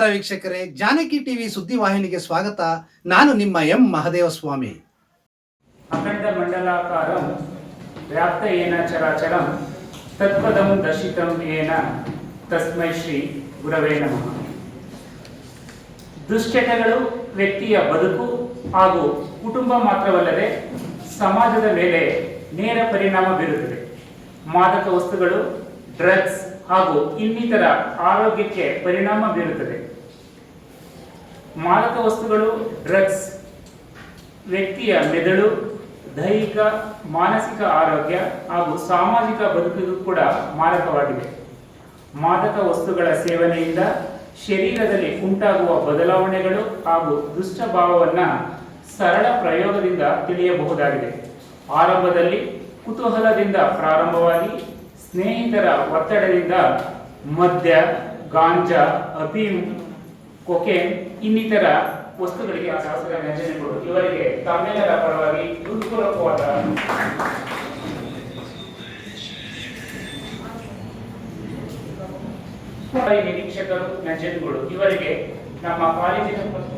ನಮಸ್ಕಾರ ವೀಕ್ಷಕರೇ, ಜಾನಕಿ ಟಿವಿ ಸುದ್ದಿವಾಹಿನಿಗೆ ಸ್ವಾಗತ. ನಾನು ನಿಮ್ಮ ಎಂ ಮಹದೇವಸ್ವಾಮಿ. ಅಖಂಡ ಮಂಡಲಾಕಾರಂ ವ್ಯಾಪ್ತ ಏನ ಚರಾಚರಂ ತತ್ಪದಂ ದರ್ಶಿತಂ ಏನ ತಸ್ಮೈ ಶ್ರೀ ಗುರವೇ ನಮಃ. ದುಶ್ಚಟಗಳು ವ್ಯಕ್ತಿಯ ಬದುಕು ಹಾಗೂ ಕುಟುಂಬ ಮಾತ್ರವಲ್ಲದೆ ಸಮಾಜದ ಮೇಲೆ ನೇರ ಪರಿಣಾಮ ಬೀರುತ್ತದೆ. ಮಾದಕ ವಸ್ತುಗಳು ಡ್ರಗ್ಸ್ ಹಾಗೂ ಇನ್ನಿತರ ಆರೋಗ್ಯಕ್ಕೆ ಪರಿಣಾಮ ಬೀರುತ್ತದೆ. ಮಾದಕ ವಸ್ತುಗಳು ಡ್ರಗ್ಸ್ ವ್ಯಕ್ತಿಯ ಮೆದುಳು, ದೈಹಿಕ, ಮಾನಸಿಕ ಆರೋಗ್ಯ ಹಾಗೂ ಸಾಮಾಜಿಕ ಬದುಕಿಗೂ ಕೂಡ ಮಾರಕವಾಗಿದೆ ಮಾದಕ ವಸ್ತುಗಳ ಸೇವನೆಯಿಂದ ಶರೀರದಲ್ಲಿ ಉಂಟಾಗುವ ಬದಲಾವಣೆಗಳು ಹಾಗೂ ದುಷ್ಟಭಾವವನ್ನು ಸರಳ ಪ್ರಯೋಗದಿಂದ ತಿಳಿಯಬಹುದಾಗಿದೆ. ಆರಂಭದಲ್ಲಿ ಕುತೂಹಲದಿಂದ ಪ್ರಾರಂಭವಾಗಿ ಸ್ನೇಹಿತರ ಒತ್ತಡದಿಂದ ಮದ್ಯ, ಗಾಂಜಾ, ಅಫೀಮ್, ಕೊಕೇನ್ ಇನ್ನಿತರ ವಸ್ತುಗಳಿಗೆ ಶಾಸ್ತ್ರ ಕೊಡು. ಇವರಿಗೆ ತಮ್ಮೆಲ್ಲರ ಪರವಾಗಿ ಹೃತ್ಪೂರ್ವಕವಾದ ನಿರೀಕ್ಷಕರು ವ್ಯಂಜನೆಗಳು ಇವರಿಗೆ ನಮ್ಮ ಕಾಲೇಜಿನ ಶ್ರೀ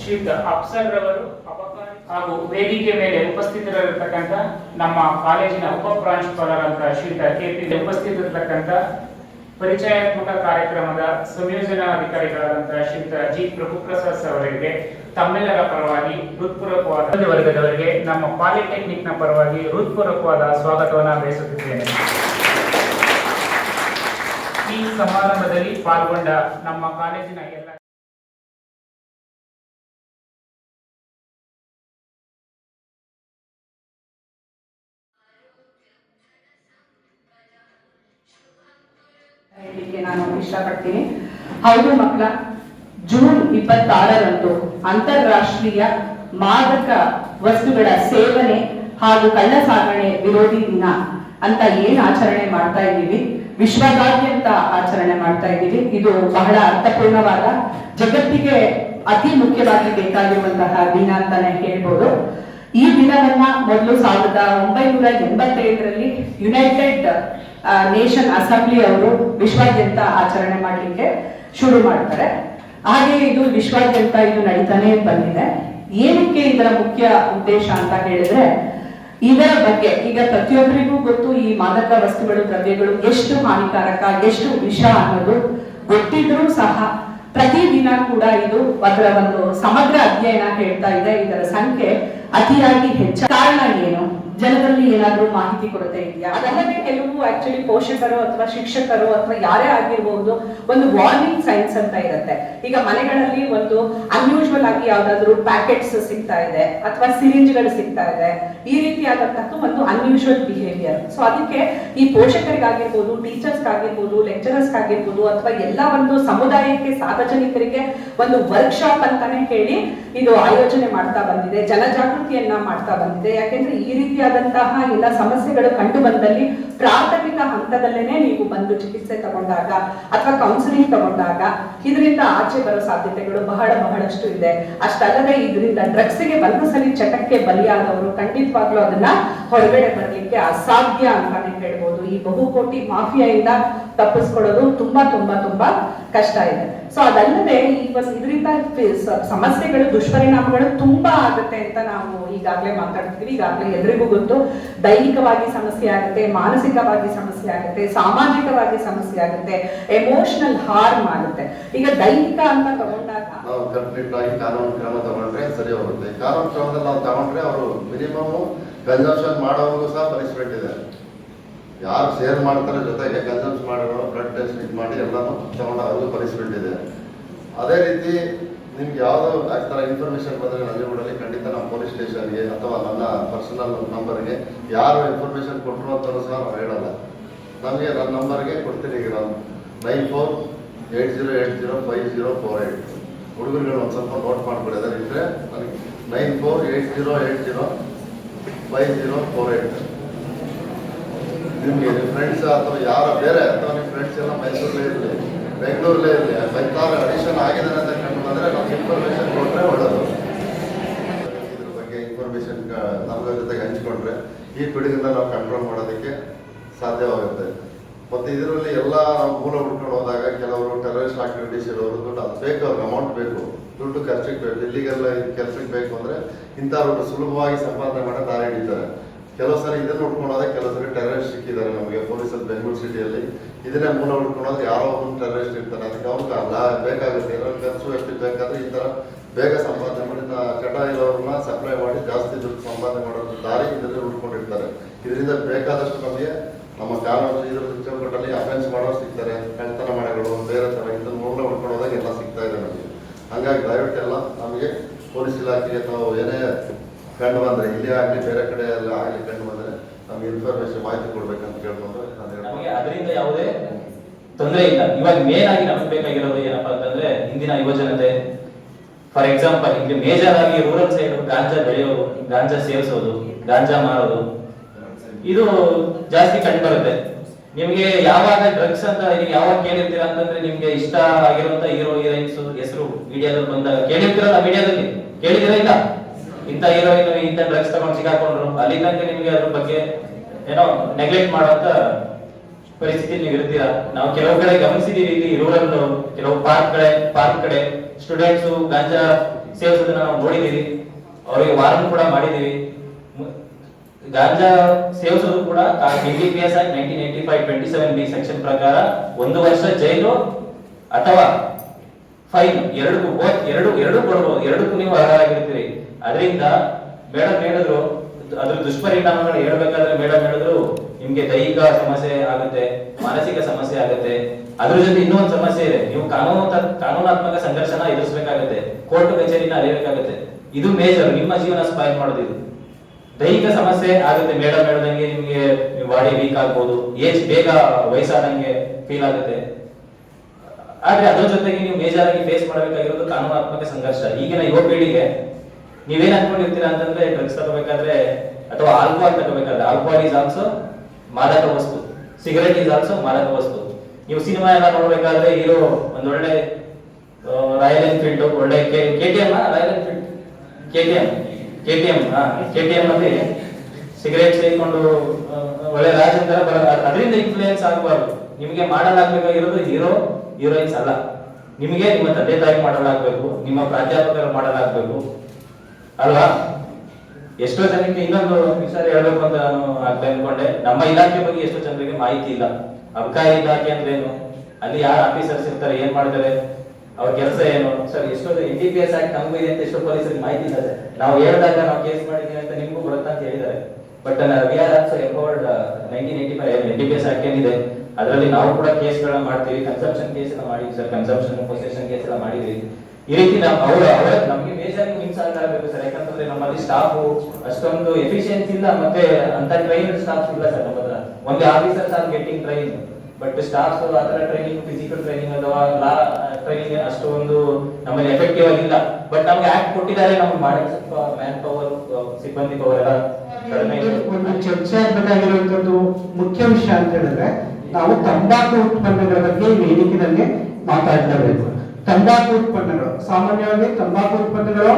ಶ್ರೀಯುತ ಅಫ್ಸರ್ ರವರು ಹಾಗೂ ವೇದಿಕೆ ಮೇಲೆ ಉಪಸ್ಥಿತರಿರತಕ್ಕಂಥ ನಮ್ಮ ಕಾಲೇಜಿನ ಉಪ ಪ್ರಾಂಶುಪಾಲರಂತ ಶ್ರೀಯುತ ಕೆಪಿ ಉಪಸ್ಥಿತರಿರತಕ್ಕಂಥ ಪರಿಚಯಾತ್ಮಕ ಕಾರ್ಯಕ್ರಮದ ಸಂಯೋಜನಾಧಿಕಾರಿಗಳಾದಂತಹ ಶ್ರೀಯುತ ಜಿ. ಪ್ರಭುಪ್ರಸಾದ್ ಅವರಿಗೆ, ತಮ್ಮೆಲ್ಲರ ಪರವಾಗಿ ಹೃತ್ಪೂರ್ವಕವಾದ ವರ್ಗದವರಿಗೆ, ನಮ್ಮ ಪಾಲಿಟೆಕ್ನಿಕ್ನ ಪರವಾಗಿ ಹೃತ್ಪೂರ್ವಕವಾದ ಸ್ವಾಗತವನ್ನು ಬಯಸುತ್ತಿದ್ದೇನೆ. ಈ ಸಮಾರಂಭದಲ್ಲಿ ಪಾಲ್ಗೊಂಡ ನಮ್ಮ ಕಾಲೇಜಿನ ಎಲ್ಲ ಹೇಳಲಿಕ್ಕೆ ನಾನು ಇಷ್ಟಪಡ್ತೀನಿ. ಹೌದು ಮಕ್ಕಳ, ಜೂನ್ ಇಪ್ಪತ್ತಾರರಂದು ಅಂತಾರಾಷ್ಟ್ರೀಯ ಮಾದಕ ವಸ್ತುಗಳ ಸೇವನೆ ಹಾಗೂ ಕಳ್ಳ ಸಾಗಣೆ ವಿರೋಧಿ ದಿನ ಅಂತ ಏನ್ ಆಚರಣೆ ಮಾಡ್ತಾ ಇದ್ದೀವಿ? ವಿಶ್ವದಾದ್ಯಂತ ಆಚರಣೆ ಮಾಡ್ತಾ ಇದ್ದೀವಿ. ಇದು ಬಹಳ ಅರ್ಥಪೂರ್ಣವಾದ, ಜಗತ್ತಿಗೆ ಅತಿ ಮುಖ್ಯವಾಗಿ ಬೇಕಾಗಿರುವಂತಹ ದಿನ ಅಂತಾನೆ ಹೇಳ್ಬೋದು. ಈ ದಿನವನ್ನ ಮೊದಲು ಸಾವಿರದ ಒಂಬೈನೂರ ಎಂಬತ್ತೈದರಲ್ಲಿ ಯುನೈಟೆಡ್ ನೇಷನ್ ಅಸೆಂಬ್ಲಿ ಅವರು ವಿಶ್ವಾದ್ಯಂತ ಆಚರಣೆ ಮಾಡಲಿಕ್ಕೆ ಶುರು ಮಾಡ್ತಾರೆ. ಹಾಗೆ ಇದು ವಿಶ್ವಾದ್ಯಂತ ಇದು ನಡೀತಾನೆ ಬಂದಿದೆ. ಏನಕ್ಕೆ ಇದರ ಮುಖ್ಯ ಉದ್ದೇಶ ಅಂತ ಹೇಳಿದ್ರೆ, ಇದರ ಬಗ್ಗೆ ಈಗ ಪ್ರತಿಯೊಬ್ಬರಿಗೂ ಗೊತ್ತು ಈ ಮಾದಕ ವಸ್ತುಗಳು, ದ್ರವ್ಯಗಳು ಎಷ್ಟು ಹಾನಿಕಾರಕ, ಎಷ್ಟು ವಿಷ ಅನ್ನೋದು ಗೊತ್ತಿದ್ರೂ ಸಹ ಪ್ರತಿದಿನ ಕೂಡ ಇದು ಅದರ ಒಂದು ಸಮಗ್ರ ಅಧ್ಯಯನ ಹೇಳ್ತಾ ಇದೆ. ಇದರ ಸಂಖ್ಯೆ ಅತಿಯಾಗಿ ಹೆಚ್ಚ ಕಾರಣ ಏನು? ಜನರಲ್ಲಿ ಏನಾದರೂ ಮಾಹಿತಿ ಕೊರತೆ ಇದೆಯಾ? ಅದಲ್ಲದೆ ಕೆಲವು ಆಕ್ಚುಲಿ ಪೋಷಕರು ಅಥವಾ ಶಿಕ್ಷಕರು ಅಥವಾ ಯಾರೇ ಆಗಿರಬಹುದು ಒಂದು ವಾರ್ನಿಂಗ್ ಸೈನ್ಸ್ ಅಂತ ಇರುತ್ತೆ. ಈಗ ಮನೆಗಳಲ್ಲಿ ಒಂದು ಅನ್ಯೂಶುವಲ್ ಆಗಿ ಯಾವ್ದಾದ್ರು ಪ್ಯಾಕೆಟ್ಸ್ ಸಿಗ್ತಾ ಇದೆ ಅಥವಾ ಸಿರಿಂಜ್ಗಳು ಸಿಗ್ತಾ ಇದೆ. ಈ ರೀತಿಯಾದಂತಹ ಒಂದು ಅನ್ಯೂಶುವಲ್ ಬಿಹೇವಿಯರ್ ಸೊ ಅದಕ್ಕೆ ಈ ಪೋಷಕರಿಗಾಗಿರ್ಬೋದು ಟೀಚರ್ಸ್ ಆಗಿರ್ಬೋದು ಲೆಕ್ಚರರ್ಸ್ ಆಗಿರ್ಬೋದು ಅಥವಾ ಎಲ್ಲ ಒಂದು ಸಮುದಾಯಕ್ಕೆ, ಸಾರ್ವಜನಿಕರಿಗೆ ಒಂದು ವರ್ಕ್ಶಾಪ್ ಅಂತಾನೆ ಹೇಳಿ ಇದು ಆಯೋಜನೆ ಮಾಡ್ತಾ ಬಂದಿದೆ. ಜನಜಾಗೃತಿಯನ್ನ ಮಾಡ್ತಾ ಬಂದಿದೆ. ಯಾಕೆಂದ್ರೆ ಈ ರೀತಿಯಾದಂತಹ ಎಲ್ಲ ಸಮಸ್ಯೆಗಳು ಕಂಡು ಬಂದಲ್ಲಿ ಪ್ರಾಥಮಿಕ ಹಂತದಲ್ಲೇನೆ ನೀವು ಬಂದು ಚಿಕಿತ್ಸೆ ತಗೊಂಡಾಗ ಅಥವಾ ಕೌನ್ಸಿಲಿಂಗ್ ತಗೊಂಡಾಗ ಇದರಿಂದ ಆಚೆ ಬರೋ ಸಾಧ್ಯತೆಗಳು ಬಹಳ ಬಹಳಷ್ಟು ಇದೆ. ಅಷ್ಟಲ್ಲದೆ ಇದರಿಂದ ಡ್ರಗ್ಸ್ಗೆ ಒಂದು ಸರಿ ಚಟಕ್ಕೆ ಬಲಿಯಾದವರು ಖಂಡಿತವಾಗ್ಲೂ ಅದನ್ನ ಹೊರಗಡೆ ಬರಲಿಕ್ಕೆ ಅಸಾಧ್ಯ ಅಂತಾನೆ ಹೇಳ್ಬೋದು. ಈ ಬಹುಕೋಟಿ ಮಾಫಿಯಾಯಿಂದ ತಪ್ಪಿಸ್ಕೊಳ್ಳೋದು ತುಂಬಾ ತುಂಬಾ ತುಂಬಾ ಕಷ್ಟ ಇದೆ. ಸೊ ಅದಲ್ಲದೆ ಈಗ ಇದರಿಂದ ಸಮಸ್ಯೆಗಳು, ದುಷ್ಪರಿಣಾಮಗಳು ತುಂಬಾ ಆಗುತ್ತೆ ಅಂತ ನಾವು ಈಗಾಗಲೇ ಮಾತಾಡ್ತೀವಿ ಈಗಾಗಲೇ ಎಲ್ರಿಗೂ ಗೊತ್ತು. ದೈಹಿಕವಾಗಿ ಸಮಸ್ಯೆ ಆಗುತ್ತೆ, ಮಾನಸಿಕವಾಗಿ ಸಮಸ್ಯೆ ಆಗುತ್ತೆ, ಸಾಮಾಜಿಕವಾಗಿ ಸಮಸ್ಯೆ ಆಗುತ್ತೆ ಎಮೋಷನಲ್ ಹಾರ್ಮ್ ಆಗುತ್ತೆ. ಈಗ ದೈಹಿಕ ಅಂತ ತಗೊಂಡಾಗ ನಾವು ಕಾನೂನು ಕ್ರಮ ತಗೊಂಡ್ರೆ ಸರಿ ಹೋಗುತ್ತೆ. ಕಾನೂನು ಕ್ರಮದಲ್ಲಿ ನಾವು ತಗೊಂಡ್ರೆ ಅವರು ಮಿನಿಮಮ್ ಕನ್ಸಂಪ್ಷನ್ ಸಹ ಪನಿಷ್ಮೆಂಟ್ ಇದೆ. ಯಾರು ಶೇರ್ ಮಾಡ್ತಾರೆ ಜೊತೆಗೆ ಕನ್ಸಮ್ಸ್ ಮಾಡಿರೋ ಬ್ಲಡ್ ಟೆಸ್ಟ್ ಇದು ಮಾಡಿ ಎಲ್ಲಾನು ತಗೊಂಡು ಅವ್ರಿಗೂ ಪನಿಷ್ಮೆಂಟ್ ಇದೆ. ಅದೇ ರೀತಿ ನಿಮ್ಗೆ ಯಾವುದೋ ಆ ಥರ ಇನ್ಫಾರ್ಮೇಷನ್ ಬಂದರೆ ನಂಜನಗೂಡಲ್ಲಿ ಖಂಡಿತ ನಮ್ಮ ಪೊಲೀಸ್ ಸ್ಟೇಷನ್ಗೆ ಅಥವಾ ನನ್ನ ಪರ್ಸನಲ್ ನಂಬರ್ಗೆ ಯಾರು ಇನ್ಫಾರ್ಮೇಷನ್ ಕೊಟ್ಟರು ಅಂತಲೂ ಸಹ ನಾವು ಹೇಳಲ್ಲ. ನಮಗೆ ನನ್ನ ನಂಬರ್ಗೆ ಕೊಡ್ತೀನಿ ಈಗ ನಾನು nine four eight zero eight zero five zero four eight ಹುಡುಗರುಗಳು ಒಂದು ಸ್ವಲ್ಪ ನೋಟ್ ಮಾಡ್ಕೊಳ್ಳಿ ಅದರ ನನಗೆ nine four eight zero eight zero five zero four eight ನಿಮಗೆ ಫ್ರೆಂಡ್ಸ್ ಅಥವಾ ಯಾರ ಬೇರೆ ಅಥವಾ ನಿಮ್ಮ ಫ್ರೆಂಡ್ಸ್ ಎಲ್ಲ ಮೈಸೂರಲ್ಲೇ ಇರಲಿ, ಬೆಂಗಳೂರಲ್ಲೇ ಇರಲಿ ಬೈತಾರ ಅಡಿಷನ್ ಆಗಿದೆ ಅಂತ ಕಂಡು ಬಂದರೆ ನಮ್ಗೆ ಇನ್ಫಾರ್ಮೇಷನ್ ಕೊಟ್ಟರೆ ಒಳ್ಳೆಯದು ಇದ್ರ ಬಗ್ಗೆ ಇನ್ಫಾರ್ಮೇಶನ್ ನಮ್ಮ ಜೊತೆಗೆ ಹಂಚಿಕೊಂಡ್ರೆ ಈ ಪಿಡುಗಿಂದ ನಾವು ಕಂಟ್ರೋಲ್ ಮಾಡೋದಕ್ಕೆ ಸಾಧ್ಯವಾಗುತ್ತೆ. ಮತ್ತು ಇದರಲ್ಲಿ ಎಲ್ಲ ನಾವು ಮೂಲ ಹುಡ್ಕೊಂಡು ಹೋದಾಗ ಕೆಲವರು ಟೆರರಿಸ್ಟ್ ಆಕ್ಟಿವಿಟೀಸ್ ಇರೋರು, ದುಡ್ಡು ಅದು ಬೇಕು, ಅವ್ರಿಗೆ ಅಮೌಂಟ್ ಬೇಕು, ದುಡ್ಡು ಖರ್ಚಿಗೆ ಬೇಕು ಇಲ್ಲಿಗೆಲ್ಲ ಕೆಲಸಕ್ಕೆ ಬೇಕು ಅಂದರೆ ಇಂಥವ್ರು ಸುಲಭವಾಗಿ ಸಂಪಾದನೆ ಮಾಡೋ ದಾರಿ ಹಿಡಿತಾರೆ. ಕೆಲವು ಸಲ ಇದನ್ನ ಹುಡ್ಕೊಂಡು ಹೋದಾಗ ಕೆಲವು ಸಲ ಟೆರರಿಸ್ಟ್ ಸಿಕ್ಕಿದ್ದಾರೆ ನಮಗೆ ಪೊಲೀಸಲ್ಲಿ ಬೆಂಗಳೂರು ಸಿಟಿಯಲ್ಲಿ ಇದನ್ನೇ ಮೂಲ ಹುಡ್ಕೊಂಡು ಯಾರೋ ಒಂದು ಟೆರರಿಸ್ಟ್ ಇರ್ತಾರೆ. ಅದಕ್ಕೆ ಅವ್ರಿಗೆ ಅಲ್ಲ, ಬೇಕಾಗುತ್ತೆ. ಇರೋ ಖರ್ಚು ಎಷ್ಟು ಬೇಕಾದ್ರೆ ಈ ಥರ ಬೇಗ ಸಂಪಾದನೆ ಮಾಡಿ ಕಟ ಇರೋರನ್ನ ಸಪ್ಲೈ ಮಾಡಿ ಜಾಸ್ತಿ ದುಡ್ಡು ಸಂಪಾದನೆ ಮಾಡೋ ದಾರಿ ಇದರಲ್ಲಿ ಹುಡ್ಕೊಂಡಿರ್ತಾರೆ. ಇದರಿಂದ ಬೇಕಾದಷ್ಟು ನಮಗೆ ನಮ್ಮ ಕಾನೂನು ಇದ್ರ ಚೌಕಟ್ಟಲ್ಲಿ ಅಫೆನ್ಸ್ ಮಾಡೋರು ಸಿಗ್ತಾರೆ. ಕಳ್ತನ ಮನೆಗಳು, ಬೇರೆ ಥರ ಇದನ್ನ ಮೂಲ ಹುಡ್ಕೊಂಡು ಹೋದಾಗ ಎಲ್ಲ ಸಿಗ್ತಾ ಇದೆ ನಮಗೆ. ಹಂಗಾಗಿ ದಯವಿಟ್ಟೆಲ್ಲ ನಮಗೆ ಪೊಲೀಸ್ ಇಲಾಖೆ ಅಥವಾ ಏನೇ ಕಂಡು ಬಂದರೆ, ಇಲ್ಲೇ ಆಗಲಿ ಬೇರೆ ಕಡೆ ಎಲ್ಲ ಆಗಲಿ ಕಂಡು ಬಂದರೆ ನಮಗೆ ಇನ್ಫಾರ್ಮೇಶನ್ ಮಾಹಿತಿ ಕೊಡ್ಬೇಕಂತ ಕೇಳ್ಕೊಂಡ್ರೆ ನಾನು ಅದರಿಂದ ಯಾವುದೇ ತೊಂದರೆ ಇಲ್ಲ. ಇವಾಗ ಮೇನ್ ಆಗಿ ನಮಗೆ ಬೇಕಾಗಿರೋದು ಏನಪ್ಪಾ ಅಂತಂದ್ರೆ ಇಂದಿನ ಯುವಜನತೆ ಫಾರ್ ಎಕ್ಸಾಂಪಲ್ ಇಲ್ಲಿ ಮೇಜರ್ ಆಗಿ ರೂರಲ್ ಸೈಡ್ ಗಾಂಜಾ ಬೆಳೆಯೋದು, ಗಾಂಜಾ ಸೇವಿಸೋದು ಗಾಂಜಾ ಮಾರೋದು, ಇದು ಜಾಸ್ತಿ ಕಂಡು ಬರುತ್ತೆ. ನಿಮ್ಗೆ ಯಾವಾಗ ಡ್ರಗ್ಸ್ ಅಂತ ನೀವು ಯಾವಾಗ ಕೇಳಿರ್ತೀರಾ ಅಂತಂದ್ರೆ ನಿಮ್ಗೆ ಇಷ್ಟ ಆಗಿರುವಂತ ಹೀರೋ ಹೀರೋಯಿನ್ಸ್ ಹೆಸರು ಮೀಡಿಯಾದಲ್ಲಿ ಬಂದಾಗ ಕೇಳಿರ್ತೀರಲ್ಲ ಮೀಡಿಯಾದಲ್ಲಿ ಕೇಳಿದಿರ ಇಲ್ಲ? ಇಂಥ ಹೀರೋಯಿನ್, ಇಂಥ ಡ್ರಗ್ಸ್ ತಗೊಂಡು ಸಿಕ್ಕಾಕೊಂಡ್ರು, ಅಲ್ಲಿಂದ ನಿಮಗೆ ಅದ್ರ ಬಗ್ಗೆ ಏನೋ ನೆಗ್ಲೆಕ್ಟ್ ಮಾಡುವಂತ ಪರಿಸ್ಥಿತಿ ನೀವು ಇರ್ತೀರಾ? ನಾವು ಕೆಲವು ಕಡೆ ಗಮನಿಸಿದೀವಿ ಇಲ್ಲಿ ರೂರಲ್ ಕೆಲವು ಪಾರ್ಕ್ ಕಡೆ ಪಾರ್ಕ್ ಕಡೆ ಸ್ಟೂಡೆಂಟ್ಸ್ ಗಾಂಜಾ ಸೇವಿಸೋದನ್ನ ನಾವು ನೋಡಿದೀವಿ. ಅವರಿಗೆ ವಾರನ್ ಕೂಡ ಮಾಡಿದೀವಿ. ಗಾಂಜಾ ಸೇವಿಸೋದು ಕೂಡ N D P S act nineteen eighty five twenty seven B section ಪ್ರಕಾರ ಒಂದು ವರ್ಷ ಜೈಲು ಅಥವಾ ಫೈನ್ both ಎರಡು ಎರಡು ಕೊಡ್ಬೋದು ಎರಡಕ್ಕೂ ನೀವು ಅರ್ಹರಾಗಿರ್ತೀರಿ. ಅದರಿಂದ ಮೇಡಮ್ ಹೇಳಿದ್ರು ಅದ್ರ ದುಷ್ಪರಿಣಾಮಗಳು ಹೇಳ್ಬೇಕಾದ್ರೆ ಮೇಡಮ್ ಹೇಳಿದ್ರು, ನಿಮ್ಗೆ ದೈಹಿಕ ಸಮಸ್ಯೆ ಆಗುತ್ತೆ, ಮಾನಸಿಕ ಸಮಸ್ಯೆ ಆಗುತ್ತೆ, ಅದ್ರ ಜೊತೆ ಇನ್ನೊಂದು ಸಮಸ್ಯೆ ಇದೆ. ನೀವು ಕಾನೂನು ಕಾನೂನಾತ್ಮಕ ಸಂಘರ್ಷನ ಎದುರಿಸಬೇಕಾಗುತ್ತೆ, ಕೋರ್ಟ್ ಕಚೇರಿನ ಅರಿಯಬೇಕಾಗುತ್ತೆ ಇದು ಮೇಜರ್ ನಿಮ್ಮ ಜೀವನ ಸ್ಪಾಯ್ ಮಾಡೋದು ಇದು. ದೈಹಿಕ ಸಮಸ್ಯೆ ಆಗುತ್ತೆ ಮೇಡಮ್ ಹೇಳ್ದಂಗೆ ನಿಮ್ಗೆ ಬಾಡಿ ವೀಕ್ ಆಗ್ಬೋದು ಏಜ್ ಬೇಗ ವಯಸ್ಸಾದಂಗೆ ಫೀಲ್ ಆಗುತ್ತೆ. ಆದ್ರೆ ಅದ್ರ ಜೊತೆಗೆ ನೀವು ಮೇಜರ್ ಆಗಿ ಫೇಸ್ ಮಾಡಬೇಕಾಗಿರೋದು ಕಾನೂನಾತ್ಮಕ ಸಂಘರ್ಷ. ಈಗಿನ ಯುವ ಪೀಳಿಗೆ ನೀವೇನ್ ಅನ್ಕೊಂಡಿರ್ತೀರಾ ಅಂತಂದ್ರೆ ಡ್ರಗ್ಸ್ ತಗೋಬೇಕಾದ್ರೆ ಅಥವಾ ಆಲ್ಕೋಹಾಲ್ ತಗೋಬೇಕಾದ್ರೆ ಆಲ್ಕೋಹಾಲ್ ಇಸ್ ಆಲ್ಸೋ ಮಾದಕ ವಸ್ತು. ಸಿಗರೆಟ್ ಇಸ್ ಆಲ್ಸೋ ಮಾದಕ ವಸ್ತು. ನೀವು ಸಿನಿಮಾ ಎಲ್ಲ ನೋಡ್ಬೇಕಾದ್ರೆ ಹೀರೋ ಒಂದೊಳ್ಳೆ ರಾಯಲ್ ಎನ್ಫೀಲ್ಡ್ ಒಳ್ಳೆ K T M Royal Enfield K T M K T M K T M ಅಲ್ಲಿ ಸಿಗರೇಟ್ ಸೇರಿಕೊಂಡು ಒಳ್ಳೆ ರಾಜಂತರ ಬರ, ಅದರಿಂದ ಇನ್ಫ್ಲೂಯೆನ್ಸ್ ಆಗಬಾರ್ದು. ನಿಮಗೆ ಮಾಡಲಾಗಬೇಕಾಗಿರೋದು ಹೀರೋ ಹೀರೋಯಿನ್ಸ್ ಅಲ್ಲ. ನಿಮಗೆ ನಿಮ್ಮ ತಂದೆ ತಾಯಿ ಮಾಡಲಾಗಬೇಕು, ನಿಮ್ಮ ಪ್ರಾಧ್ಯಾಪಕರು ಮಾಡಲಾಗಬೇಕು. ಅಲ್ವಾ? ಎಷ್ಟೋ ಜನಕ್ಕೆ ಇನ್ನೊಂದು ವಿಚಾರ ಹೇಳ್ಬೇಕು ಅಂತ ನಾನು ಆಗ್ತಾ ಅನ್ಕೊಂಡೆ. ನಮ್ಮ ಇಲಾಖೆ ಬಗ್ಗೆ ಎಷ್ಟೋ ಜನರಿಗೆ ಮಾಹಿತಿ ಇಲ್ಲ. ಅಬಕಾರಿ ಇಲಾಖೆ ಅಂದ್ರೆ ಏನು ಅಲ್ಲಿ ಯಾರು ಆಫೀಸರ್ಸ್ ಇರ್ತಾರೆ, ಏನ್ ಮಾಡ್ತಾರೆ? ಅವ್ರ ಕೆಲಸ ಏನು? ಸರ್, ಎಷ್ಟೋ N D P S act ನಮಗೂ ಇದೆ ಅಂತ ಎಷ್ಟೋ ಪೊಲೀಸರಿಗೆ ಮಾಹಿತಿ ಸರ್. ನಾವು ಹೇಳಿದಾಗ ನಾವು ಕೇಸ್ ಮಾಡಿದೀವಿ ಅಂತ ನಿಮಗೂ ಬರುತ್ತಾ ಅಂತ ಹೇಳಿದ್ದಾರೆ. But we are also empowered nineteen eighty five N P S act ಏನಿದೆ, ಅದರಲ್ಲಿ ನಾವು ಕೂಡ ಕೇಸ್ಗಳನ್ನ ಮಾಡ್ತೀವಿ. ಕನ್ಸಪ್ಷನ್ ಕೇಸ್ ಎಲ್ಲ ಮಾಡಿದ್ವಿ ಸರ್ ಕನ್ಸಪ್ಷನ್ ಪೊಸೆಷನ್ ಕೇಸ್ ಎಲ್ಲ ಮಾಡಿದ್ವಿ. ಈ ರೀತಿ ನಾವು ನಮಗೆ ಮೇಜರ್ ನಿಮ್ ಆಗಬೇಕು ಬೇಕು ಸರ್. ಯಾಕಂತಂದ್ರೆ ನಮ್ಮಲ್ಲಿ ಸ್ಟಾಫ್ ಅಷ್ಟೊಂದು ಎಫಿಷಿಯನ್ಸಿ ಇಲ್ಲ ಮತ್ತೆ ಅಂತ ಟ್ರೈನ್ ಸ್ಟಾಫ್ ಇಲ್ಲ ಸರ್ ನಮ್ಮ ಹತ್ರ. ಒಂದು officers are getting train but staff ಆ ತರ ಟ್ರೈನಿಂಗ್ ಫಿಸಿಕಲ್ ಟ್ರೈನಿಂಗ್ ಅಥವಾ ಲಾ ಟ್ರೈನಿಂಗ್ ಅಷ್ಟೊಂದು ನಮ್ಮಲ್ಲಿ ಎಫೆಕ್ಟಿವ್ ಆಗಿಲ್ಲ ಬಟ್ ನಮ್ಗೆ ಆಕ್ಟ್ ಕೊಟ್ಟಿದ್ದಾರೆ, ನಮ್ಗೆ ಮಾಡಕ್ಕೆ ಸ್ವಲ್ಪ ಮ್ಯಾನ್ ಪವರ್ ಸಿಬ್ಬಂದಿ ಪವರ್ ಎಲ್ಲ. ಒಂದು ಚರ್ಚೆ ಆಗ್ಬೇಕಾಗಿರುವಂತದ್ದು ಮುಖ್ಯ ವಿಷಯ ಅಂತ ಹೇಳಿದ್ರೆ, ನಾವು ತಂಬಾಕು ಉತ್ಪನ್ನಗಳ ಬಗ್ಗೆ ಮಾತಾಡ್ಲೇಬೇಕು ಮಾತಾಡಲೇಬೇಕು. ತಂಬಾಕು ಉತ್ಪನ್ನಗಳು. ಸಾಮಾನ್ಯವಾಗಿ ತಂಬಾಕು ಉತ್ಪನ್ನಗಳು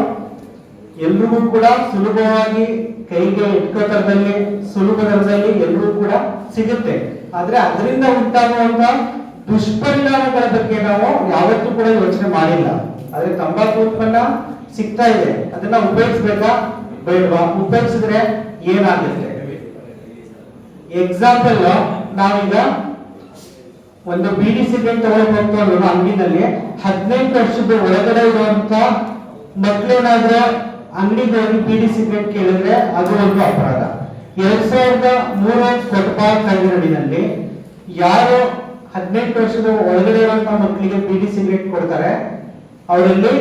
ಎಲ್ರಿಗೂ ಕೂಡ ಸುಲಭವಾಗಿ ಕೈಗೆ ಇಟ್ಕೋ ಸುಲಭ ದರದಲ್ಲಿ ಎಲ್ರಿಗೂ ಕೂಡ ಸಿಗುತ್ತೆ. ಆದ್ರೆ ಅದರಿಂದ ಉಂಟಾಗುವಂತ ದುಷ್ಪರಿಣಾಮಗಳ ಬಗ್ಗೆ ನಾವು ಯಾವತ್ತೂ ಕೂಡ ಯೋಚನೆ ಮಾಡಿಲ್ಲ. ಆದ್ರೆ ತಂಬಾಕು ಉತ್ಪನ್ನ ಸಿಗ್ತಾ ಇದೆ. ಅದನ್ನ ಉಪಯೋಗಿಸ್ಬೇಕಾ ಬೇಡವಾ? ಉಪಯೋಗಿಸಿದ್ರೆ ಏನಾಗುತ್ತೆ? ಎಕ್ಸಾಂಪಲ್ ನಾವೀಗ ಒಂದು ಬಿ ಡಿ ಸಿ ಬ್ಯಾಂಕ್ ತಗೊಳ್ಬೇಕು ಇರೋದು ಅಂಗಡಿನಲ್ಲಿ ಹದಿನೆಂಟು ವರ್ಷದ ಒಳಗಡೆ ಇರುವಂತ ಮಕ್ಕಳೇನಾದ್ರೆ ಅಂಗಡಿಗಳಲ್ಲಿ ಬಿ ಡಿ ಸಿ ಬ್ಯಾಂಕ್ ಕೇಳಿದ್ರೆ ಅದು ಒಂದು ಅಪರಾಧ. ಎರಡ್ ಸಾವಿರದ ಮೂರು ಕೊಟ್ಪಾಲ್ ಕಾಯ್ದೆನಡಿನಲ್ಲಿ ಯಾರು ಹದಿನೆಂಟು ವರ್ಷದ ಒಳಗಡೆ ಇರುವಂತ ಮಕ್ಕಳಿಗೆ ಬಿಡಿ ಸಿಗರೇಟ್ ಕೊಡ್ತಾರೆ. ಅವರಲ್ಲಿ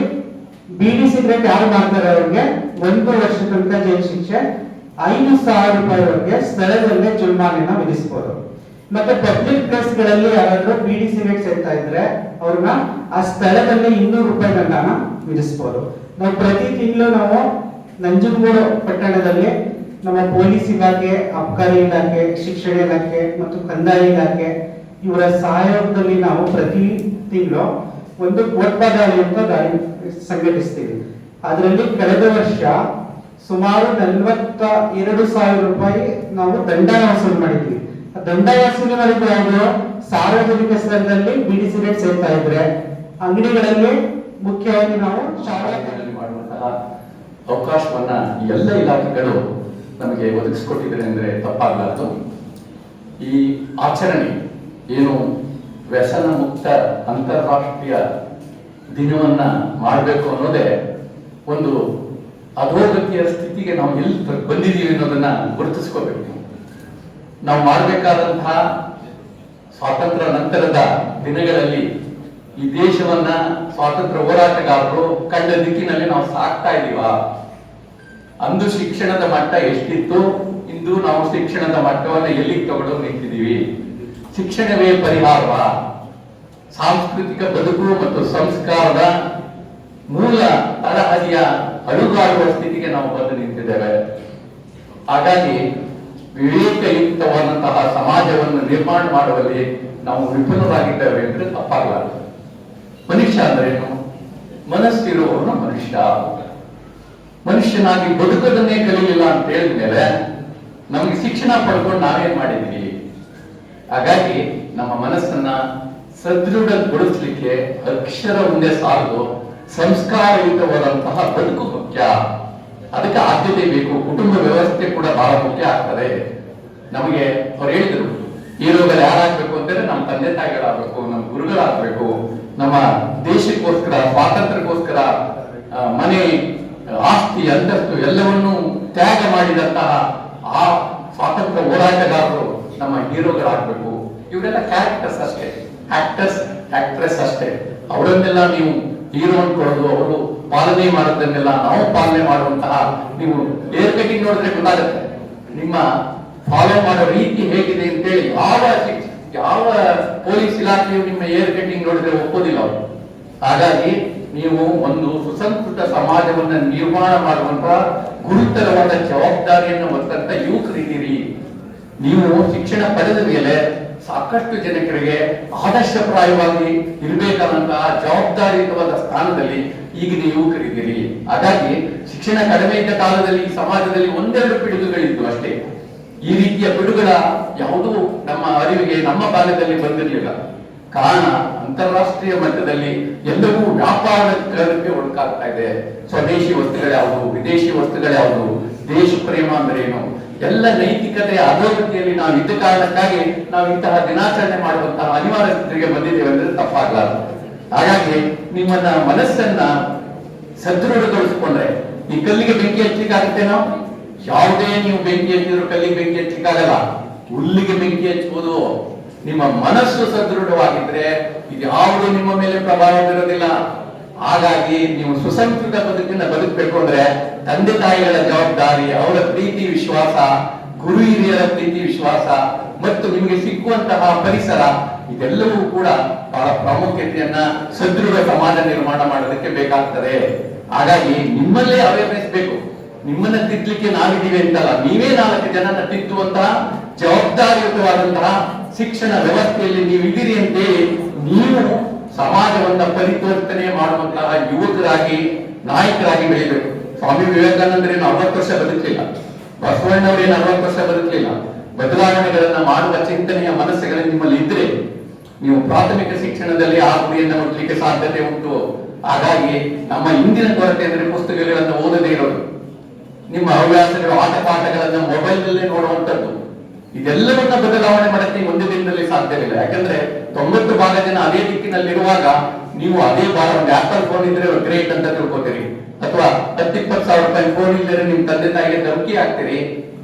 ಬಿಡಿ ಸಿಗರೇಟ್ ಯಾರು ಮಾಡ್ತಾರೆ ಅವ್ರಿಗೆ? ಒಂದು ವರ್ಷ ತನಕ ಜೈಲು ಶಿಕ್ಷೆ, ಐದು ಸಾವಿರ ರೂಪಾಯಿವರೆಗೆ ಸ್ಥಳದಲ್ಲೇ ಜುರ್ಮಾನೆಯನ್ನ ವಿಧಿಸಬಹುದು ಮತ್ತೆ ಪಬ್ಲಿಕ್ ಪ್ಲೇಸ್ಗಳಲ್ಲಿ ಯಾರಾದ್ರೂ ಬಿಡಿ ಸಿಗರೇಟ್ ಸೇರ್ತಾ ಇದ್ರೆ ಅವ್ರನ್ನ ಆ ಸ್ಥಳದಲ್ಲಿ ಇನ್ನೂರು ರೂಪಾಯಿ ದಂಡನ ವಿಧಿಸಬಹುದು ನಾವು ಪ್ರತಿ ತಿಂಗಳು ನಾವು ನಂಜನಗೂಡು ಪಟ್ಟಣದಲ್ಲಿ ನಮ್ಮ ಪೊಲೀಸ್ ಇಲಾಖೆ, ಅಬಕಾರಿ ಇಲಾಖೆ, ಶಿಕ್ಷಣ ಇಲಾಖೆ ಮತ್ತು ಕಂದಾಯ ಇಲಾಖೆ ಇವರ ಸಹಯೋಗದಲ್ಲಿ ನಾವು ಪ್ರತಿ ತಿಂಗಳು ಒಂದು ಒಟ್ಟಾದಾಳಿ ಅಂತ ದಾಳಿ ಸಂಘಟಿಸ್ತೀವಿ. ಅದರಲ್ಲಿ ಕಳೆದ ವರ್ಷ ಸುಮಾರು ನಲವತ್ತ ಎರಡು ಸಾವಿರ ರೂಪಾಯಿ ನಾವು ದಂಡ ವಸೂಲು ಮಾಡಿದ್ವಿ. ದಂಡ ಯಾವುದು ಸಾರ್ವಜನಿಕ ಸ್ಥಳದಲ್ಲಿ ಬಿಡಿ ಸಿಗರೇಟ್ ಸೇರ್ತಾ ಇದ್ರೆ. ಅಂಗಡಿಗಳಲ್ಲಿ ಮುಖ್ಯವಾಗಿ ನಾವು ಶಾಲಾ ಶಾಲೆಗಳಲ್ಲಿ ಮಾಡುವಂತಹ ಅವಕಾಶವನ್ನ ಎಲ್ಲ ಇಲಾಖೆಗಳು ನಮಗೆ ಒದಗಿಸಿಕೊಟ್ಟಿದ್ದಾರೆ ಅಂದ್ರೆ ತಪ್ಪಾಗಲಾರದು. ಈ ಆಚರಣೆ ಏನು ವ್ಯಸನ ಮುಕ್ತ ಅಂತಾರಾಷ್ಟ್ರೀಯ ದಿನವನ್ನ ಮಾಡಬೇಕು ಅನ್ನೋದೇ ಒಂದು ಅಧೋಗತಿಯ ಸ್ಥಿತಿಗೆ ನಾವು ಎಲ್ಲಿ ಬಂದಿದ್ದೀವಿ ಅನ್ನೋದನ್ನ ಗುರುತಿಸ್ಕೋಬೇಕು ನಾವು ಮಾಡಬೇಕಾದಂತಹ ಸ್ವಾತಂತ್ರ್ಯ ನಂತರದ ದಿನಗಳಲ್ಲಿ ಈ ದೇಶವನ್ನ ಸ್ವಾತಂತ್ರ್ಯ ಹೋರಾಟಗಾರರು ಕಂಡ ದಿಕ್ಕಿನಲ್ಲಿ ನಾವು ಸಾಕ್ತಾ ಇದೀವ ಅಂದು ಶಿಕ್ಷಣದ ಮಟ್ಟ ಎಷ್ಟಿತ್ತು? ಇಂದು ನಾವು ಶಿಕ್ಷಣದ ಮಟ್ಟವನ್ನ ಎಲ್ಲಿಗೆ ತಗೊಂಡು ನಿಂತಿದ್ದೀವಿ? ಶಿಕ್ಷಣವೇ ಪರಿಹಾರವ? ಸಾಂಸ್ಕೃತಿಕ ಬದುಕು ಮತ್ತು ಸಂಸ್ಕಾರದ ಮೂಲ ತಳಹದಿಯ ಅಡುಗಾಡುವ ಸ್ಥಿತಿಗೆ ನಾವು ಬಂದು ನಿಂತಿದ್ದೇವೆ. ಹಾಗಾಗಿ ವಿವೇಕಯುಕ್ತವಾದಂತಹ ಸಮಾಜವನ್ನು ನಿರ್ಮಾಣ ಮಾಡುವಲ್ಲಿ ನಾವು ವಿಫಲರಾಗಿದ್ದೇವೆ ಅಂದ್ರೆ ತಪ್ಪಾಗಲಾರದು. ಮನುಷ್ಯ ಅಂದ್ರೇನು ಮನಸ್ಸಿರುವವನು ಮನುಷ್ಯ ಮನುಷ್ಯನಾಗಿ ಬದುಕದನ್ನೇ ಕಲಿಲಿಲ್ಲ ಅಂತ ಹೇಳಿದ್ಮೇಲೆ ನಮಗೆ ಶಿಕ್ಷಣ ಪಡ್ಕೊಂಡು ನಾವೇನ್ ಮಾಡಿದ್ವಿ? ಹಾಗಾಗಿ ನಮ್ಮ ಮನಸ್ಸನ್ನ ಸದೃಢಗೊಳಿಸ್ಲಿಕ್ಕೆ ಅಕ್ಷರ ಮುಂದೆ ಸಾಲದು ಸಂಸ್ಕಾರಯುತವಾದಂತಹ ಬದುಕು ಮುಖ್ಯ. ಅದಕ್ಕೆ ಆದ್ಯತೆ ಬೇಕು. ಕುಟುಂಬ ವ್ಯವಸ್ಥೆ ಕೂಡ ಬಹಳ ಮುಖ್ಯ ಆಗ್ತದೆ. ನಮಗೆ ಅವ್ರು ಹೇಳಿದ್ರು ರೋಗಗಳು ಯಾರಾಗಬೇಕು ಅಂತಂದ್ರೆ ನಮ್ಮ ತಂದೆ ತಾಯಿಗಳಾಗಬೇಕು, ನಮ್ಮ ಗುರುಗಳಾಗಬೇಕು, ನಮ್ಮ ದೇಶಕ್ಕೋಸ್ಕರ, ಸ್ವಾತಂತ್ರ್ಯಕ್ಕೋಸ್ಕರ ಮನೆ, ಆಸ್ತಿ, ಅಂತಸ್ತು ಎಲ್ಲವನ್ನೂ ತ್ಯಾಗ ಮಾಡಿದಂತಹ ಆ ಸ್ವಾತಂತ್ರ್ಯ ಹೋರಾಟಗಾರರು ನಮ್ಮ ಹೀರೋಗಳಾಗಬೇಕು. ಇವರೆಲ್ಲ ಕ್ಯಾರೆಕ್ಟರ್ಸ್ ಅಷ್ಟೇ. ಆಕ್ಟರ್ಸ್ ಆಕ್ಟ್ರೆಸ್ ಅಷ್ಟೇ. ಅವರನ್ನೆಲ್ಲ ನೀವು ಹೀರೋ ಅನ್ಕೊಳ್ಳೋದು, ಅವರು ಪಾಲನೆ ಮಾಡೋದನ್ನೆಲ್ಲ ನಾವು ಪಾಲನೆ ಮಾಡುವಂತಹ ನೀವು ಏರ್ ಕಟಿಂಗ್ ನೋಡಿದ್ರೆ ಗೊತ್ತಾಗುತ್ತೆ. ನಿಮ್ಮ ಫಾಲೋ ಮಾಡೋ ರೀತಿ ಹೇಗಿದೆ ಅಂತೇಳಿ ಯಾವ ಶಿಕ್ಷ- ಯಾವ ಪೊಲೀಸ್ ಇಲಾಖೆಯು ನಿಮ್ಮ ಏರ್ ಕಟಿಂಗ್ ನೋಡಿದ್ರೆ ಒಪ್ಪೋದಿಲ್ಲ ಅವರು. ಹಾಗಾಗಿ ನೀವು ಒಂದು ಸುಸಂಸ್ಕೃತ ಸಮಾಜವನ್ನು ನಿರ್ಮಾಣ ಮಾಡುವಂತಹ ಗುರುತರವಾದ ಜವಾಬ್ದಾರಿಯನ್ನು ಹೊತ್ತಂತ ಯುವಕರಿದ್ದೀರಿ. ನೀವು ಶಿಕ್ಷಣ ಪಡೆದ ಮೇಲೆ ಸಾಕಷ್ಟು ಜನಕರಿಗೆ ಆದರ್ಶಪ್ರಾಯವಾಗಿ ಇರಬೇಕಾದಂತಹ ಜವಾಬ್ದಾರಿಯುತವಾದ ಸ್ಥಾನದಲ್ಲಿ ಈಗಿನ ಯುವಕರಿದ್ದೀರಿ. ಹಾಗಾಗಿ ಶಿಕ್ಷಣ ಕಡಿಮೆ ಇದ್ದ ಕಾಲದಲ್ಲಿ ಸಮಾಜದಲ್ಲಿ ಒಂದೆರಡು ಪಿಡುಗುಗಳಿದ್ದು ಅಷ್ಟೇ. ಈ ರೀತಿಯ ಪಿಡುಗಳ ಯಾವುದೂ ನಮ್ಮ ಅರಿವಿಗೆ, ನಮ್ಮ ಬಾಲ್ಯದಲ್ಲಿ ಬಂದಿರಲಿಲ್ಲ. ಕಾರಣ ಅಂತಾರಾಷ್ಟ್ರೀಯ ಮಟ್ಟದಲ್ಲಿ ಎಲ್ಲವೂ ವ್ಯಾಪಾರಕ್ಕೆ ಒಳಗಾಗ್ತಾ ಇದೆ. ಸ್ವದೇಶಿ ವಸ್ತುಗಳ್ಯಾವುದು ವಿದೇಶಿ ವಸ್ತುಗಳ್ಯಾವುದು ದೇಶ ಪ್ರೇಮ ಅಂದ್ರೇನು ಎಲ್ಲ ನೈತಿಕತೆಯ ಅಧೋಗತಿಯಲ್ಲಿ ನಾವು ಇದ್ದ ಕಾರಣಕ್ಕಾಗಿ ನಾವು ಇಂತಹ ದಿನಾಚರಣೆ ಮಾಡುವಂತಹ ಅನಿವಾರ್ಯ ಸ್ಥಿತಿಗೆ ಬಂದಿದ್ದೇವೆ ಅಂದ್ರೆ ತಪ್ಪಾಗಲಾರದು. ಹಾಗಾಗಿ ನಿಮ್ಮನ್ನ ಮನಸ್ಸನ್ನ ಸದೃಢಗೊಳಿಸಿಕೊಂಡ್ರೆ ಈ ಕಲ್ಲಿಗೆ ಬೆಂಕಿ ಹಚ್ಚಲಿಕ್ಕಾಗುತ್ತೇನೋ ಯಾವುದೇ ನೀವು ಬೆಂಕಿ ಹಚ್ಚಿದ್ರು ಕಲ್ಲಿಗೆ ಬೆಂಕಿ ಹಚ್ಚಲಿಕ್ಕಾಗಲ್ಲ. ಹುಲ್ಲಿಗೆ ಬೆಂಕಿ ಹಚ್ಚಬಹುದು ನಿಮ್ಮ ಮನಸ್ಸು ಸದೃಢವಾಗಿದ್ರೆ ಇದು ಯಾವುದು ನಿಮ್ಮ ಮೇಲೆ ಪ್ರಭಾವ ಬೀರೋದಿಲ್ಲ. ಹಾಗಾಗಿ ನೀವು ಸುಸಂಸ್ಕೃತ ಬದುಕಿನ ಬದುಕಬೇಕು ಅಂದ್ರೆ ತಂದೆ ತಾಯಿಗಳ ಜವಾಬ್ದಾರಿ, ಅವರ ಪ್ರೀತಿ ವಿಶ್ವಾಸ, ಗುರು ಹಿರಿಯರ ಪ್ರೀತಿ ವಿಶ್ವಾಸ ಮತ್ತು ನಿಮಗೆ ಸಿಕ್ಕುವಂತಹ ಪರಿಸರ, ಇದೆಲ್ಲವೂ ಕೂಡ ಬಹಳ ಪ್ರಾಮುಖ್ಯತೆಯನ್ನ ಸದೃಢ ಸಮಾಜ ನಿರ್ಮಾಣ ಮಾಡೋದಕ್ಕೆ ಬೇಕಾಗ್ತದೆ. ಹಾಗಾಗಿ ನಿಮ್ಮಲ್ಲೇ ಅವೇರ್ನೆಸ್ ಬೇಕು. ನಿಮ್ಮನ್ನ ತಿದ್ದಲಿಕ್ಕೆ ನಾವಿದ್ದೀವಿ ಅಂತಲ್ಲ, ನೀವೇ ನಾಲ್ಕು ಜನನ ತಿದ್ದುವಂತಹ ಜವಾಬ್ದಾರಿಯುತವಾದಂತಹ ಶಿಕ್ಷಣ ವ್ಯವಸ್ಥೆಯಲ್ಲಿ ನೀವು ಇದ್ದೀರಿ ಅಂತೇಳಿ ನೀವು ಸಮಾಜವನ್ನ ಪರಿವರ್ತನೆ ಮಾಡುವಂತಹ ಯುವಕರಾಗಿ, ನಾಯಕರಾಗಿ ಬೆಳಿಬೇಕು ಸ್ವಾಮಿ ವಿವೇಕಾನಂದರೇನು ಅರವತ್ತು ವರ್ಷ ಬದುಕಲಿಲ್ಲ. ಬಸವಣ್ಣವರೇನು ಅರವತ್ತು ವರ್ಷ ಬದುಕಲಿಲ್ಲ. ಬದಲಾವಣೆಗಳನ್ನ ಮಾಡುವ ಚಿಂತನೆಯ ಮನಸ್ಸುಗಳು ನಿಮ್ಮಲ್ಲಿ ಇದ್ರೆ ನೀವು ಪ್ರಾಥಮಿಕ ಶಿಕ್ಷಣದಲ್ಲಿ ಆ ಗುರಿಯನ್ನು ಮುಟ್ಲಿಕ್ಕೆ ಸಾಧ್ಯತೆ ಉಂಟು. ಹಾಗಾಗಿ ನಮ್ಮ ಇಂದಿನ ಕೊರತೆ ಅಂದ್ರೆ ಪುಸ್ತಕಗಳನ್ನು ಓದದೇ ಇರೋದು. ನಿಮ್ಮ ಹವ್ಯಾಸಗಳು ಆಟ ಪಾಠಗಳನ್ನ ಮೊಬೈಲ್ ನಲ್ಲೇ ನೋಡುವಂತದ್ದು. ಇದೆಲ್ಲವನ್ನ ಬದಲಾವಣೆ ಮಾಡಕ್ಕೆ ಒಂದು ದಿನದಲ್ಲಿ ಸಾಧ್ಯವಿಲ್ಲ. ಯಾಕಂದ್ರೆ ತೊಂಬತ್ತು ಭಾಗ ಜನ ಅದೇ ದಿಕ್ಕಿನಲ್ಲಿರುವಾಗ ನೀವು ಅದೇ ಭಾಗ ಒಂದು ಆಪಲ್ ಫೋನ್ ಇದ್ರೆ ಗ್ರೇಟ್ ಅಂತ ತಿಳ್ಕೊತೀರಿ. ಅಥವಾ ಹತ್ತಿಪ್ಪತ್ತು ಸಾವಿರ ರೂಪಾಯಿ ಫೋನ್ ಇಲ್ಲದ್ರೆ ನಿಮ್ ತಂದೆ ತಾಯಿಗೆ ಧಮಕಿ ಆಗ್ತೀರಿ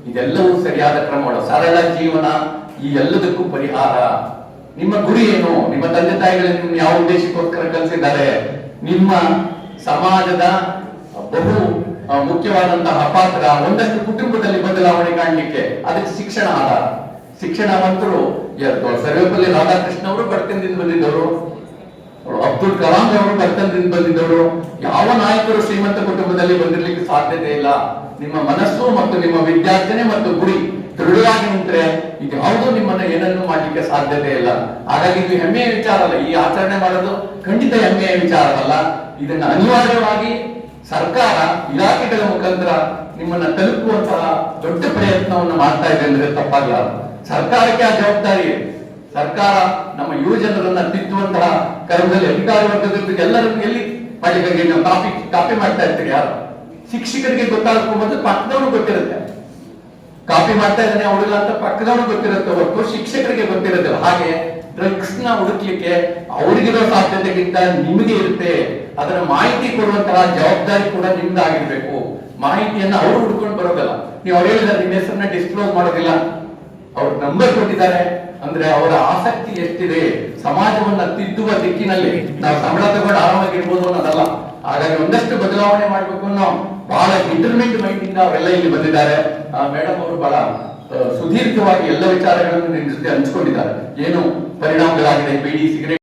ಇದೆಲ್ಲವೂ ಸರಿಯಾದ ಕ್ರಮಗಳು ಸರಳ ಜೀವನ ಈ ಎಲ್ಲದಕ್ಕೂ ಪರಿಹಾರ. ನಿಮ್ಮ ಗುರಿ ಏನು? ನಿಮ್ಮ ತಂದೆ ತಾಯಿಗಳು ನಿಮ್ಮ ಯಾವ ಉದ್ದೇಶಕ್ಕೋಸ್ಕರ ಕಲಿಸಿದ್ದಾರೆ? ನಿಮ್ಮ ಸಮಾಜದ ಬಹು ಮುಖ್ಯವಾದಂತಹ ಪಾತ್ರ ಒಂದಷ್ಟು ಕುಟುಂಬದಲ್ಲಿ ಬದಲಾವಣೆ ಕಾಣಲಿಕ್ಕೆ ಅದಕ್ಕೆ ಶಿಕ್ಷಣ ಆಧಾರ. ಶಿಕ್ಷಣವಂತರು ಸರ್ವೇಪಲ್ಲಿ ರಾಧಾಕೃಷ್ಣ ಅವರು ಬಡತನದಿಂದ ಬಂದಿದ್ದವರು. ಅಬ್ದುಲ್ ಕಲಾಂ ಅವರು ಬಡತನದಿಂದ ಬಂದಿದ್ದವರು. ಯಾವ ನಾಯಕರು ಶ್ರೀಮಂತ ಕುಟುಂಬದಲ್ಲಿ ಬಂದಿರ್ಲಿಕ್ಕೆ ಸಾಧ್ಯತೆ ಇಲ್ಲ. ನಿಮ್ಮ ಮನಸ್ಸು ಮತ್ತು ನಿಮ್ಮ ವಿದ್ಯಾರ್ಥನೆ ಮತ್ತು ಗುರಿ ದೃಢವಾಗಿ ನಿಂತ್ರೆ ಇದು ಯಾವುದೂ ನಿಮ್ಮನ್ನ ಏನನ್ನೂ ಮಾಡ್ಲಿಕ್ಕೆ ಸಾಧ್ಯತೆ ಇಲ್ಲ. ಹಾಗಾಗಿ ಇದು ಹೆಮ್ಮೆಯ ವಿಚಾರ ಅಲ್ಲ ಈ ಆಚರಣೆ ಮಾಡೋದು ಖಂಡಿತ ಹೆಮ್ಮೆಯ ವಿಚಾರವಲ್ಲ. ಇದನ್ನ ಅನಿವಾರ್ಯವಾಗಿ ಸರ್ಕಾರ ಇಲಾಖೆಗಳ ಮುಖಾಂತರ ನಿಮ್ಮನ್ನ ತಲುಪುವಂತಹ ದೊಡ್ಡ ಪ್ರಯತ್ನವನ್ನು ಮಾಡ್ತಾ ಇದೆ ಅಂದ್ರೆ ತಪ್ಪಾಗಲ್ಲ ಸರ್ಕಾರಕ್ಕೆ ಆ ಜವಾಬ್ದಾರಿ ಸರ್ಕಾರ ನಮ್ಮ ಯುವ ಜನರನ್ನ ತಿದ್ದುವಂತಹ ಕರ್ಮದಲ್ಲಿ ಅಧಿಕಾರಿ ವರ್ಗದ ಎಲ್ಲರನ್ನು ಎಲ್ಲಿ ಮಾಡ್ಲಿಕ್ಕೆ ನಾವು ಕಾಪಿ ಕಾಪಿ ಮಾಡ್ತಾ ಇರ್ತೀರಿ ಯಾರು? ಶಿಕ್ಷಕರಿಗೆ ಗೊತ್ತಾಗಬೇಕು ಮೊದಲು ಪಕ್ಕದವನು ಗೊತ್ತಿರುತ್ತೆ. ಕಾಪಿ ಮಾಡ್ತಾ ಇದ್ದಾನೆ ಅವಳಿಲ್ಲ ಅಂತ ಪಕ್ಕದವನು ಗೊತ್ತಿರುತ್ತೆ ಹೊರತು ಶಿಕ್ಷಕರಿಗೆ ಗೊತ್ತಿರೋದಿಲ್ಲ ಹಾಗೆ ಡ್ರಗ್ಸ್ನ ಹುಡುಕ್ಲಿಕ್ಕೆ ಅವರಿಗಿರೋ ಸಾಧ್ಯತೆಗಿಂತ ನಿಮಗೆ ಇರುತ್ತೆ. ಅದರ ಮಾಹಿತಿ ಕೊಡುವಂತಹ ಜವಾಬ್ದಾರಿ ಕೂಡ ನಿಮ್ದಾಗಿರ್ಬೇಕು. ಮಾಹಿತಿಯನ್ನ ಅವರು ಹುಡ್ಕೊಂಡು ಬರೋದಲ್ಲ. ನೀವು ಅವ್ರು ಹೇಳಿದ್ರೆ ನಿಮ್ಮ ಹೆಸರನ್ನ ಡಿಸ್ಕ್ಲೋಸ್ ಮಾಡೋದಿಲ್ಲ. ಅವ್ರ ನಂಬರ್ ಕೊಟ್ಟಿದ್ದಾರೆ. ಅಂದ್ರೆ ಅವರ ಆಸಕ್ತಿ ಎಷ್ಟಿದೆ, ಸಮಾಜವನ್ನ ತಿದ್ದುವ ದಿಕ್ಕಿನಲ್ಲಿ ನಾವು ಸಂಬಳ ತಗೊಂಡು ಆರಾಮಾಗಿರ್ಬೋದು ಅನ್ನೋದಲ್ಲ. ಹಾಗಾಗಿ ಒಂದಷ್ಟು ಬದಲಾವಣೆ ಮಾಡ್ಬೇಕು ಅನ್ನೋ ಬಹಳ ಡಿಟರ್ಮೆಂಟ್ ಮೈಂಡ್ ಇಂದ ಅವರೆಲ್ಲ ಇಲ್ಲಿ ಬಂದಿದ್ದಾರೆ. ಮೇಡಮ್ ಅವರು ಬಹಳ ಸುದೀರ್ಘವಾಗಿ ಎಲ್ಲ ವಿಚಾರಗಳನ್ನು ನಿಮ್ ಜೊತೆ ಹಂಚ್ಕೊಂಡಿದ್ದಾರೆ. ಏನು ಪರಿಣಾಮಗಳಾಗಿದೆ? ಬಿಡಿ ಸಿಗರೇಟ್